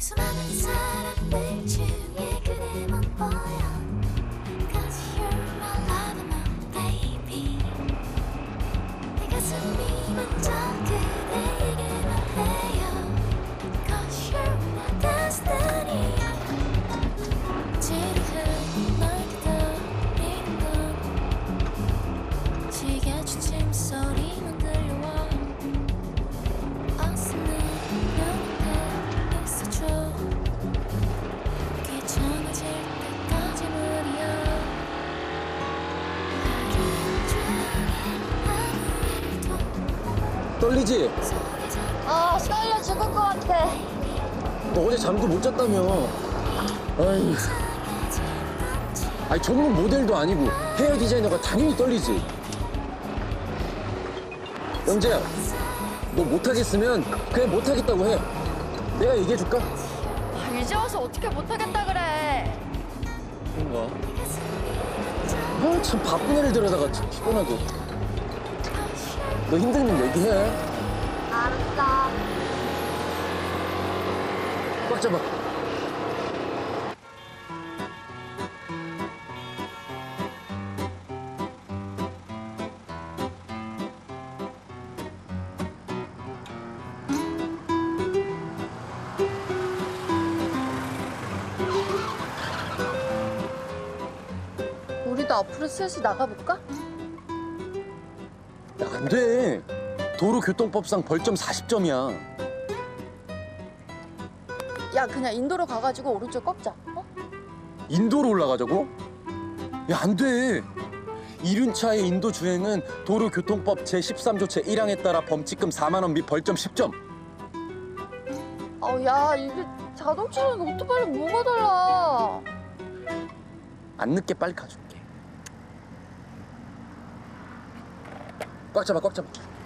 수많은 사람들 중에 그대만 보여 Cause you're my love and my baby 내 가슴이 먼저 떨리지? 아, 떨려 죽을 것 같아. 너 어제 잠도 못 잤다며. 아이, 아니 전문 모델도 아니고 헤어 디자이너가 당연히 떨리지. 영재야, 너 못하겠으면 그냥 못하겠다고 해. 내가 얘기해줄까? 아, 이제 와서 어떻게 못하겠다 그래. 그런가? 아, 참 바쁜 애를 데려다가 참 피곤하게. 너 힘들면 얘기해. 알았어. 꽉 잡아. 우리도 앞으로 슬슬 나가볼까? 야, 안 돼. 도로교통법상 벌점 40점이야. 야, 그냥 인도로 가가지고 오른쪽 꺾자. 어? 인도로 올라가자고? 야, 안 돼. 이륜차의 인도 주행은 도로교통법 제13조 제1항에 따라 범칙금 4만 원 및 벌점 10점. 어, 야, 이게 자동차랑 오토바이랑 뭐가 달라? 안 늦게 빨리 가줄게. 꽉 잡아, 꽉 잡아.